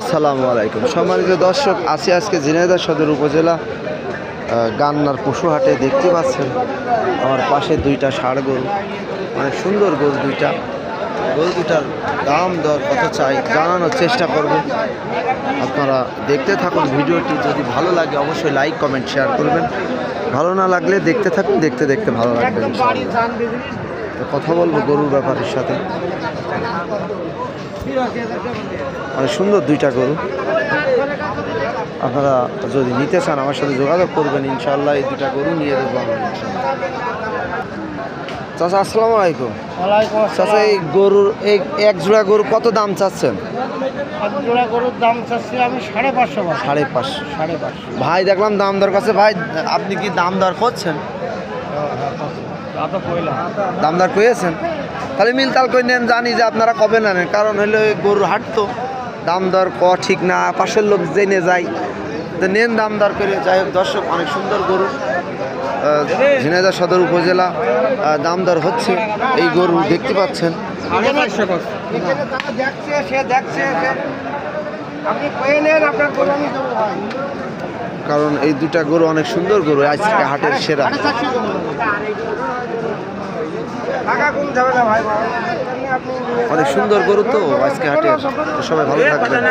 আসসালামু আলাইকুম। সম্মানিত দর্শক, আছি আজকে ঝিনাইদহ সদর উপজেলা গান্নার পশু হাটে দেখতে পাচ্ছেন আমার পাশে দুইটা ষাড় গরু অনেক সুন্দর গরু দুইটা। গরু দুটার দাম দর কত চাই, জানানোর চেষ্টা করব। আপনারা দেখতে থাকুন ভিডিওটি, যদি ভালো লাগে অবশ্যই লাইক, কমেন্ট, শেয়ার করবেন। ভালো না লাগলে দেখতে থাকুন দেখতে দেখতে ভালো লাগবে কথা বলব গরুর ব্যাপারের সাথে। অনেক সুন্দর দুইটা গরু। আপনারা যদি নিতে চান আমার সাথে যোগাযোগ করবেন ইনশাল্লাহ এই দুইটা গরু নিয়ে দেবো চাচা আসসালামু আলাইকুম। চাচা এই গরুর এই এক জোড়া গরু কত দাম চাচ্ছেন? এক জোড়া গরুর দাম চাচ্ছি আমি সাড়ে পাঁচশো সাড়ে পাঁচশো সাড়ে পাঁচশো। ভাই দেখলাম দাম দর কাছে। ভাই আপনি কি দাম দর করছেন? তা তো কইলাম দাম দর করেছেন তাহলে মিল তাল করে নেন জানি যে আপনারা কবে না নেন কারণ হলো গরুর হাট তো। দাম দর ক ঠিক না পাশের লোক জেনে যায়। তো নেন দাম দর করে যাই হোক দর্শক অনেক সুন্দর গরু। আহ, ঝিনাইদহ সদর উপজেলা আহ, দাম দর হচ্ছে। এই গরু দেখতে পাচ্ছেন। আপনি কারণ এই দুটা গরু অনেক সুন্দর গরু আজকে হাটের সেরা। অনেক সুন্দর গরু তো আজকে হাটের সবাই ভালো থাকবেন।